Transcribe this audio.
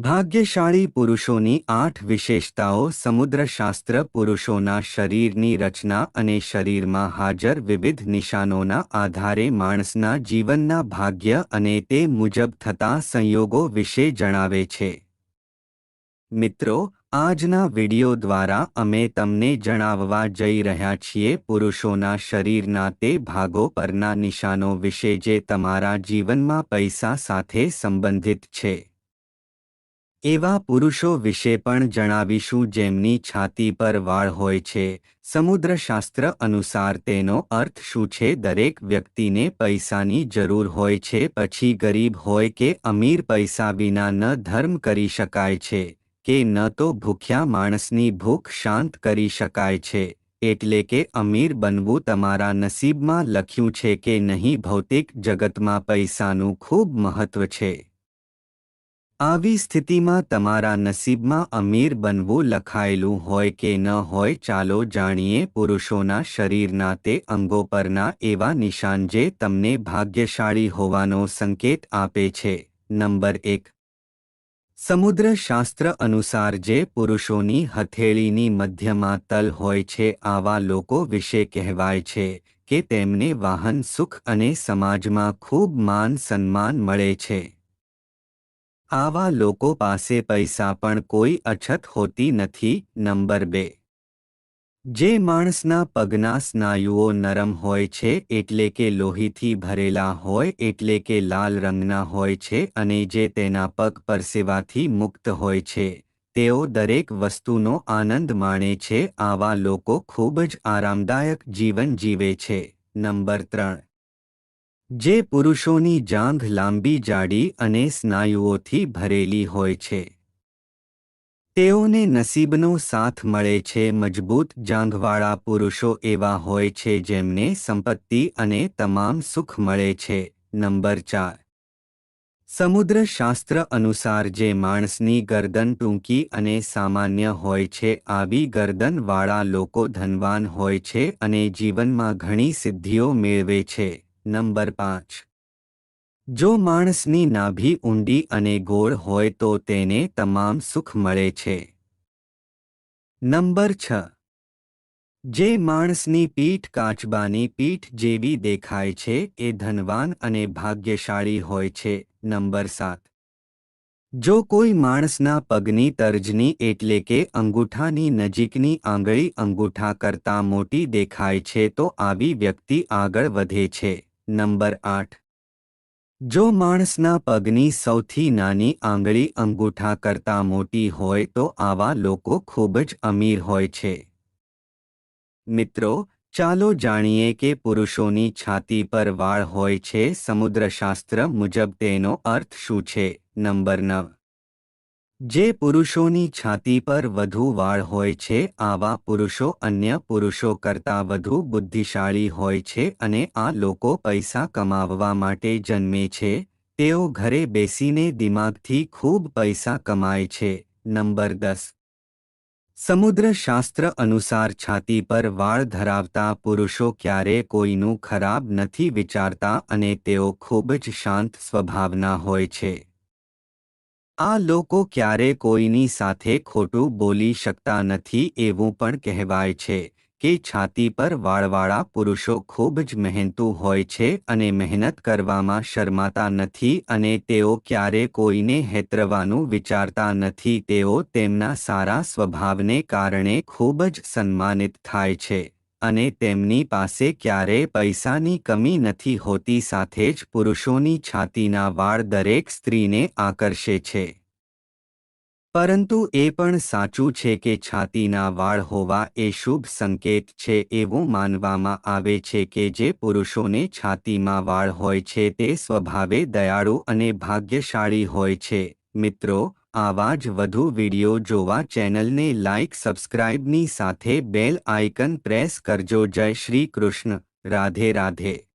ભાગ્યશાળી પુરુષોની આઠ વિશેષતાઓ સમુદ્રશાસ્ત્ર પુરુષોના શરીરની રચના અને શરીરમાં હાજર વિવિધ નિશાનોના આધારે માણસના જીવનના ભાગ્ય અને તે મુજબ થતા સંયોગો વિશે જણાવે છે. મિત્રો, આજના વિડિયો દ્વારા અમે તમને જણાવવા જઈ રહ્યા છીએ પુરુષોના શરીરના તે ભાગો પરના નિશાનો વિશે જે તમારા જીવનમાં પૈસા સાથે સંબંધિત છે. એવા પુરુષો વિશે પણ જણાવીશું જેમની છાતી પર વાળ હોય છે. સમુદ્રશાસ્ત્ર અનુસાર તેનો અર્થ શું છે? દરેક વ્યક્તિને પૈસાની જરૂર હોય છે. પછી ગરીબ હોય કે અમીર પૈસા વિના ન ધર્મ કરી શકાય છે કે ન તો ભૂખ્યા માણસની ભૂખ શાંત કરી શકાય છે. એટલે કે અમીર બનવું તમારા નસીબમાં લખ્યું છે કે નહીં? ભૌતિક જગતમાં પૈસાનું ખૂબ મહત્વ છે. આવી સ્થિતિમાં તમારા નસીબમાં અમીર બનવું લખાયેલું હોય કે ન હોય ચાલો જાણીએ પુરુષોના શરીરના તે અંગો પરના એવા નિશાન જે તમને ભાગ્યશાળી હોવાનો સંકેત આપે છે. નંબર એક. સમુદ્ર શાસ્ત્ર અનુસાર જે પુરુષોની હથેળીની મધ્યમાં તલ હોય છે આવા લોકો વિશે કહેવાય છે કે તેમને વાહન, સુખ અને સમાજમાં ખૂબ માન સન્માન મળે છે. આવા લોકો પાસે પૈસા પણ કોઈ અછત હોતી નથી, નંબર બે. જે માણસના પગના સ્નાયુઓ નરમ હોય છે એટલે કે લોહીથી ભરેલા હોય એટલે કે લાલ રંગના હોય છે અને જે તેના પગ પરસેવાથી મુક્ત હોય છે, તેઓ દરેક વસ્તુનો આનંદ માણે છે, આવા લોકો ખૂબ જ આરામદાયક જીવન જીવે છે, નંબર ત્રણ. જે પુરુષોની જાંઘ લાંબી જાડી અને સ્નાયુઓથી ભરેલી હોય છે. તેઓને નસીબનો સાથ મળે છે મજબૂત જાંઘવાળા પુરુષો એવા હોય છે જેમને સંપત્તિ અને તમામ સુખ મળે છે. નંબર ચાર. સમુદ્ર શાસ્ત્ર અનુસાર જે માણસની ગરદન ટૂંકી અને સામાન્ય હોય છે, આવી ગરદનવાળા લોકો ધનવાન હોય છે અને જીવનમાં ઘણી સિદ્ધિઓ મેળવે છે. નંબર પાંચ. જો માણસની નાભી ઊંડી અને ગોળ હોય તો તેને તમામ સુખ મળે છે. નંબર છ. જે માણસની પીઠ કાચબાની પીઠ જેવી દેખાય છે એ ધનવાન અને ભાગ્યશાળી હોય છે. નંબર સાત. જો કોઈ માણસના પગની તર્જની એટલે કે અંગૂઠાની નજીકની આંગળી અંગૂઠા કરતાં મોટી દેખાય છે તો આવી વ્યક્તિ આગળ વધે છે. નંબર આઠ. જો માણસના પગની સૌથી નાની આંગળી અંગૂઠા કરતાં મોટી હોય તો આવા લોકો ખૂબ જ અમીર હોય છે. મિત્રો, ચાલો જાણીએ કે પુરુષોની છાતી પર વાળ હોય છે. સમુદ્રશાસ્ત્ર મુજબ તેનો અર્થ શું છે? નંબર નવ. જે પુરુષોની છાતી પર વધુ વાળ હોય છે, આવા પુરુષો અન્ય પુરુષો કરતાં વધુ બુદ્ધિશાળી હોય છે અને આ લોકો પૈસા કમાવવા માટે જન્મે છે. તેઓ ઘરે બેસીને દિમાગથી ખૂબ પૈસા કમાય છે. નંબર દસ. સમુદ્ર શાસ્ત્ર અનુસાર છાતી પર વાળ ધરાવતા પુરુષો ક્યારે કોઈનું ખરાબ નથી વિચારતા અને તેઓ ખૂબ જ શાંત સ્વભાવના હોય છે. આ લોકો ક્યારે કોઈની સાથે ખોટું બોલી શકતા નથી એવું પણ કહેવાય છે કે છાતી પર વાળવાળા પુરુષો ખૂબ જ મહેનતુ હોય છે અને મહેનત કરવામાં શરમાતા નથી અને તેઓ ક્યારે કોઈને હેતરવાનું વિચારતા નથી, તેઓ તેમના સારા સ્વભાવને કારણે ખૂબ જ સન્માનિત થાય છે. અને તેમની પાસે ક્યારેય પૈસાની કમી નથી હોતી, સાથે જ પુરુષોની છાતીના વાળ દરેક સ્ત્રીને આકર્ષે છે. પરંતુ એ પણ સાચું છે કે છાતીના વાળ હોવા એ શુભ સંકેત છે, એવું માનવામાં આવે છે કે જે પુરુષોને છાતીમાં વાળ હોય છે તે સ્વભાવે દયાળુ અને ભાગ્યશાળી હોય છે. મિત્રો આવા જ વધુ વિડિયો જોવા ચેનલને લાઇક સબસ્ક્રાઇબની સાથે બેલ આઇકન પ્રેસ કરજો. જય શ્રી કૃષ્ણ. રાધે રાધે.